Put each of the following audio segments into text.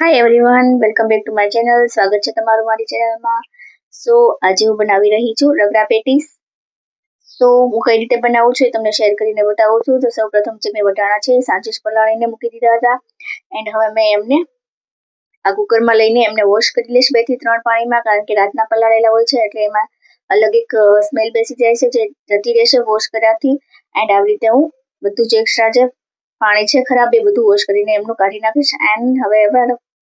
Hi everyone welcome back to my channel સ્વાગત છે તમારું મારી ચેનલમાં સો આજે હું બનાવી રહી છું રગડા પેટીસ. તો હું કઈ રીતે બનાવું છું એ તમને શેર કરીને બતાવું છું. તો સૌ પ્રથમ જે મેં વટાણા છે સાંજે પલાળીને મૂકી દીધા હતા. એન્ડ હવે મેં એમને આ કુકરમાં લઈને એમને વોશ કરી લઈશ બેથી ત્રણ પાણીમાં, કારણ કે રાતના પલાળેલા હોય છે, એટલે એમાં અલગ એક સ્મેલ બેસી જાય છે જે જતી રહેશે વોશ કર્યાથી. એન્ડ આવી રીતે હું બધું જે એક્સ્ટ્રા જે પાણી છે ખરાબ એ બધું વોશ કરીને એમનું કાઢી નાખીશ. એન્ડ હવે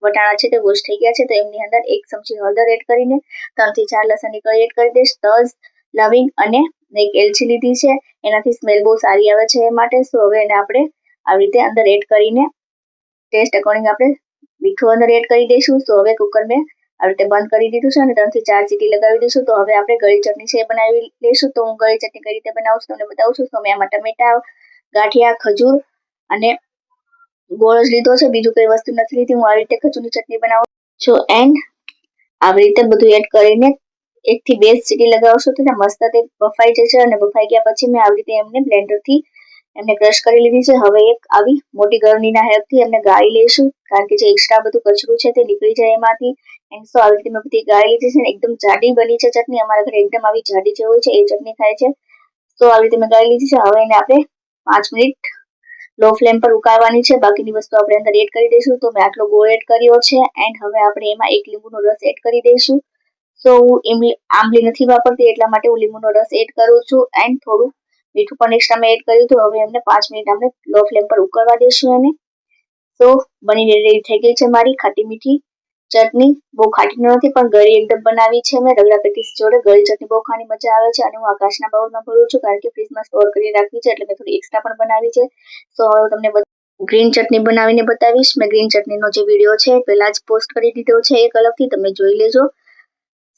વટાણા છે તે વોશ થઈ ગયા છે તો એમની અંદર એક ચમચી હળદર એડ કરીને ત્રણથી ચાર લસણની કળી એડ કરી દઈશ. તજ, લવિંગ અને એક એલચી લીધી છે. એનાથી સ્મેલ બહુ સારી આવે છે એ માટે. સો હવે એને આપણે આવી રીતે અંદર એડ કરીને ટેસ્ટ અકોર્ડિંગ આપણે મીઠું અંદર એડ કરી દઈશું. તો હવે કુકર મેં આવી રીતે બંધ કરી દીધું છે અને ત્રણથી ચાર સીટી લગાવી દઈશું. તો હવે આપણે ગળી ચટણી છે એ બનાવી લઈશું. તો હું ગળી ચટણી કઈ રીતે બનાવું છું તમને બતાવું છું. તો મેં આમાં ટમેટા, ગાંઠિયા, ખજૂર અને ગોળ જ લીધો છે, બીજું કઈ વસ્તુ નથી લીધી. હું આવી રીતે ખજૂરની ચટણી બનાવું છું. એન્ડ આવી રીતે બધું એડ કરીને એક થી બે સીટી લગાવશો તો મસ્ત તે બફાઈ જશે અને બફાઈ ગયા પછી મેં આવી રીતે એમને બ્લેન્ડરથી એમને ક્રશ કરી લીધી છે. હવે એક આવી મોટી ગરણીના હેલ્પથી એમને ગાળી લઈશું, કારણ કે જે એક્સ્ટ્રા બધું કચરું છે તે નીકળી જાય એમાંથી. એન્ડ સો આવી રીતે મેં બધી ગાળી લીધી છે એકદમ જાડી બની છે ચટણી. અમારા ઘરે એકદમ આવી જાડી જે છે, એ ચટણી થાય છે. તો આવી રીતે મેં ગાળી લીધી છે. હવે એને આપણે પાંચ મિનિટ લો ફ્લેમ પર ઉકાળવાની છે. બાકીની વસ્તુ આપણે અંદર એડ કરી દઈશું. તો મેં આટલો ગોળ એડ કર્યો છે. એન્ડ હવે આપણે એમાં એક લીંબુનો રસ એડ કરી દઈશું. સો હું આંબલી નથી વાપરતી, એટલા માટે હું લીંબુનો રસ એડ કરું છું. એન્ડ થોડું મીઠું પણ એક્સ્ટ્રા મેં એડ કર્યું હતું. હવે એમને પાંચ મિનિટ આપણે લો ફ્લેમ પર ઉકળવા દઈશું એને. તો બનીને રેડી થઈ ગઈ છે મારી ખાટી મીઠી. ચટણી બહુ ખાટી નથી પણ ગળી એકદમ બનાવી છે મેં. રગડા પેટીસ જોડે ગળી ચટણી બહુ ખાવાની મજા આવે છે અને હું આકાશના બાઉલમાં ભરું છું કારણ કે ફ્રીજમાં સ્ટોર કરી રાખવી છે એટલે મેં થોડી એક્સ્ટ્રા પણ બનાવી છે. તો હવે તમને ગ્રીન ચટણી બનાવીને બતાવીશ. મેં ગ્રીન ચટણીનો જે વીડિયો છે પહેલા જ પોસ્ટ કરી દીધો છે એક અલગથી, તમે જોઈ લેજો.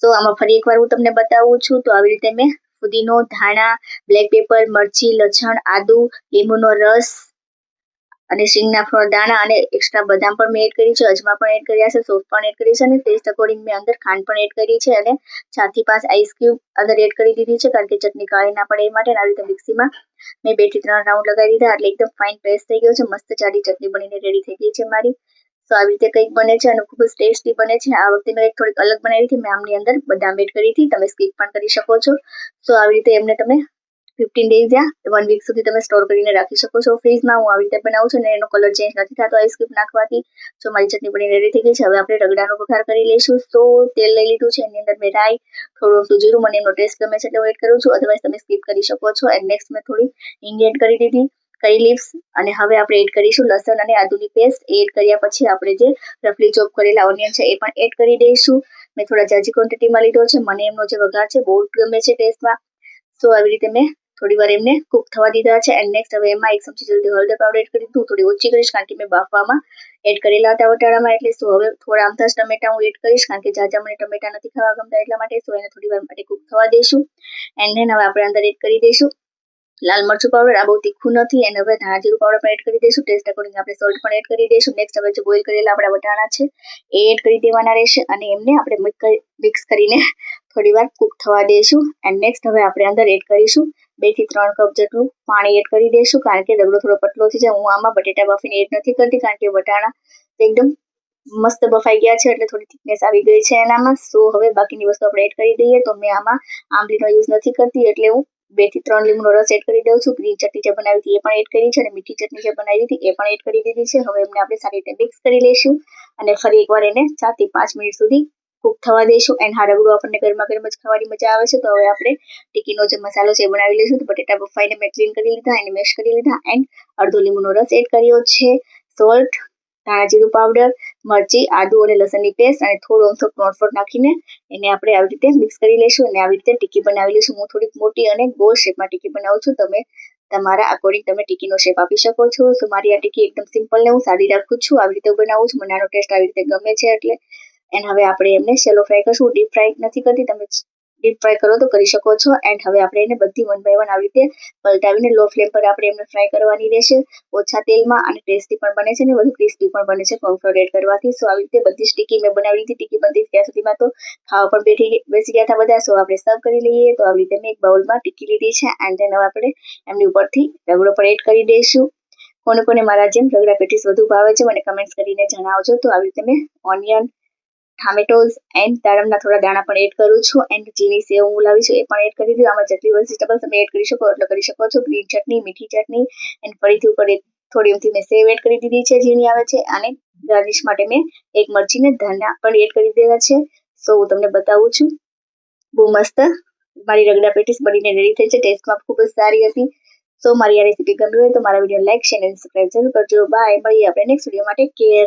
તો આમાં ફરી એકવાર હું તમને બતાવું છું. તો આવી રીતે મેં ફુદીનો, ધાણા બ્લેક પેપર મરચી, લસણ, આદુ, લીંબુનો રસ અને શીંગના દાણા અને એક્સ્ટ્રા બદામ પણ મેં એડ કરી છે, અજમા પણ એડ કર્યા છે સોફ પણ એડ કરી છે અને ટેસ્ટ અકોર્ડિંગ મેં અંદર ખાંડ પણ એડ કરી છે અને ચારથી પાંચ આઈસ ક્યુબ અંદર એડ કરી દીધી છે કારણ કે ચટણી કાળી ના પડે એ માટે આવી રીતે મિક્સીમાં મેં બેથી ત્રણ રાઉન્ડ લગાવી દીધા એટલે એકદમ ફાઇન પેસ્ટ થઈ ગયો છે, મસ્ત જાડી ચટણી બનીને રેડી થઈ ગઈ છે મારી. તો આવી રીતે કંઈક બને છે અને ખૂબ જ ટેસ્ટી બને છે. આ વખતે મેં થોડીક અલગ બનાવી હતી, મેં આમની અંદર બદામ એડ કરી હતી, તમે સ્કીપ પણ કરી શકો છો. તો આવી રીતે એમને તમે ફિફ્ટીન ડેઝ યા વન વીક સુધી તમે સ્ટોર કરીને રાખી શકો છો. ફ્રીજમાં હું આવી રીતે બનાવું છું અને એનો કલર ચેન્જ નથી થતો આઈસ ક્યુબ નાખવાથી. જો મારી ચટણી બની રેડી થઈ ગઈ છે. હવે આપણે રગડાનો વઘાર કરી લઈશું. તો તેલ લઈ લીધું છે. એની અંદર મેં રાઈ થોડું સુજીરું, મને એનો ટેસ્ટ ગમે છે એટલે એડ કરું છું. અધરવાઇઝ તમે સ્કીપ કરી શકો છો. એન્ડ નેક્સ્ટ મેં થોડી હિંગ કરી દીધી કરી લીવ્સ અને હવે આપણે એડ કરીશું લસણ અને આદુની પેસ્ટ એડ કર્યા પછી આપણે જે રફલી ચોપ કરેલા ઓનિયન છે, એ પણ એડ કરી દઈશું. મેં થોડા જાજી ક્વોન્ટિટીમાં લીધો છે. મને એમનો જે વઘાર છે, બહુ ગમે છે ટેસ્ટમાં સો આવી રીતે મેં થોડી વાર એમને કુક થવા દીધા છે એન્ડ નેક્સ્ટ હવે એમાં એક ચમચી જલ્દી હળદર પાવડર એડ કરી દીધું, થોડી ઓછી કરીશ કારણ કે મેં બાફવામાં એડ કરેલા હતા વટાણામાં, એટલે સો હવે થોડા આમથાસ ટમેટા હું એડ કરીશ કારણ કે જાજા મને ટમેટા નથી ખાવા ગમતા એટલા માટે સો એને થોડી વાર માટે કુક થવા દઈશું. એન્ડ ધેન હવે આપણે અંદર એડ કરી દઈશું. લાલ મરચું પાવડર આ બહુ તીખું નથી એને હવે ધાણા જીરું પાવડર પણ એડ કરી દઈશું. ટેસ્ટ અકોર્ડિંગ આપણે સોલ્ટ પણ એડ કરી દઈશું. નેક્સ્ટ હવે જે બોઇલ કરેલા આપણા વટાણા છે, એ એડ કરી દેવાના રહેશે અને એમને આપણે મિક્સ કરીને થોડી વાર કુક થવા દઈશું એન્ડ નેક્સ્ટ હવે આપણે અંદર એડ કરીશું બેથી ત્રણ કપ જેટલું પાણી એડ કરી દઈશું કારણ કે રગડો થોડો પતલો થઈ જાય. હું આમાં બટેટા બફીને એડ નથી કરતી કારણ કે વટાણા એકદમ મસ્ત બફાઈ ગયા છે એટલે થોડી થિકનેસ આવી ગઈ છે એનામાં. સો હવે બાકીની વસ્તુ આપણે એડ કરી દઈએ તો મેં આમાં આંબલીનો યુઝ નથી કરતી એટલે હું બેથી ત્રણ લીંબુનો રસ એડ કરી દઉં છું. ગ્રીન ચટણી જે બનાવી હતી એ પણ એડ કરી છે અને મીઠી ચટણી જે બનાવી હતી એ પણ એડ કરી દીધી છે. હવે એમને આપણે સારી રીતે મિક્સ કરી લઈશું અને ફરી એકવાર એને ચારથી પાંચ મિનિટ સુધી કુક થવા દઈશું. એન્ડ હા રગડું આપણને ગરમા ગરમ જ ખાવાની મજા આવે છે. તો હવે આપણે ટીકીનો જે મસાલો છે એ બનાવી લઈશું. તો બટેટા બફાઈને મેં ક્લીન કરી લીધા, એને મેશ કરી લીધા. એન્ડ અડધો લીંબુનો રસ એડ કર્યો છે. સોલ્ટ ધાણા જીરું પાવડર મરચી, આદુ અને લસણની પેસ્ટ અને થોડો અંશો કોર્નફ્લોર નાખીને એને આપણે આવી રીતે મિક્સ કરી લઈશું અને આવી રીતે ટીકી બનાવી લઈશું. હું થોડીક મોટી અને ગોળ શેપમાં ટીકી બનાવું છું. તમે તમારા અકોર્ડિંગ તમે ટીકીનો શેપ આપી શકો છો. તો મારી આ ટીકી એકદમ સિમ્પલ ને હું સાદી રાખું છું. આવી રીતે બનાવું છું. મને આનો ટેસ્ટ આવી રીતે ગમે છે એટલે એને હવે આપણે એમને સેલો ફ્રાય કરશું. ડીપ ફ્રાય નથી કરતી. તમે ડીપ ફ્રાય કરો તો કરી શકો છો. એન્ડ હવે આપણે એને બધી વન બાય વન આવી રીતે પલટાવીને લો ફ્લેમ પર આપણે એમને ફ્રાય કરવાની રહેશે. ઓછા તેલમાં અને ટેસ્ટી પણ બને છે ને વધુ ક્રિસ્પી પણ બને છે કોર્નફ્લોર એડ કરવાથી. સો આવી રીતે બધી સ્ટીકી મેં બનાવી હતી ટીકી બનતી ત્યાં સુધીમાં તો ખાવા પણ બેઠી બેસી ગયા હતા બધા. સો આપણે સર્વ કરી લઈએ. તો આવી રીતે મેં એક બાઉલમાં ટીકી લીધી છે. એન્ડ હવે આપણે એમની ઉપરથી રગડો પણ એડ કરી દઈશું. કોને કોને મારા જેમ રગડા પેટીસ વધુ ભાવે છે મને કમેન્ટ્સ કરીને જણાવજો. તો આવી રીતે મેં ઓનિયન ટામેટોઝ એન્ડ દાડમના થોડા દાણા પણ એડ કરું છું એન્ડ જેની સેવ હું લાવી છું એ પણ એડ કરી દીધું. આમાં જેટલી વેજીટેબલ્સ તમે એડ કરી શકો એટલે કરી શકો છો. ગ્રીન ચટણી, મીઠી ચટણી એન્ડ ફરીથી ઉપર થોડી એમથી મેં સેવ એડ કરી દીધી છે ઝીણી આવે છે અને ગાર્નિશ માટે મેં એક મરચીને ધાના પણ એડ કરી દીધા છે. સો હું તમને બતાવું છું. બહુ મસ્ત મારી રગડા પેટીસ બનીને રેડી થઈ છે. ટેસ્ટમાં ખૂબ જ સારી હતી. સો મારી આ રેસીપી ગમી હોય તો મારા વીડિયો લાઈક શેર અને સબસ્ક્રાઈબ જરૂર કરજો. બાય મળીએ આપણે નેક્સ્ટ વીડિયો માટે. કેર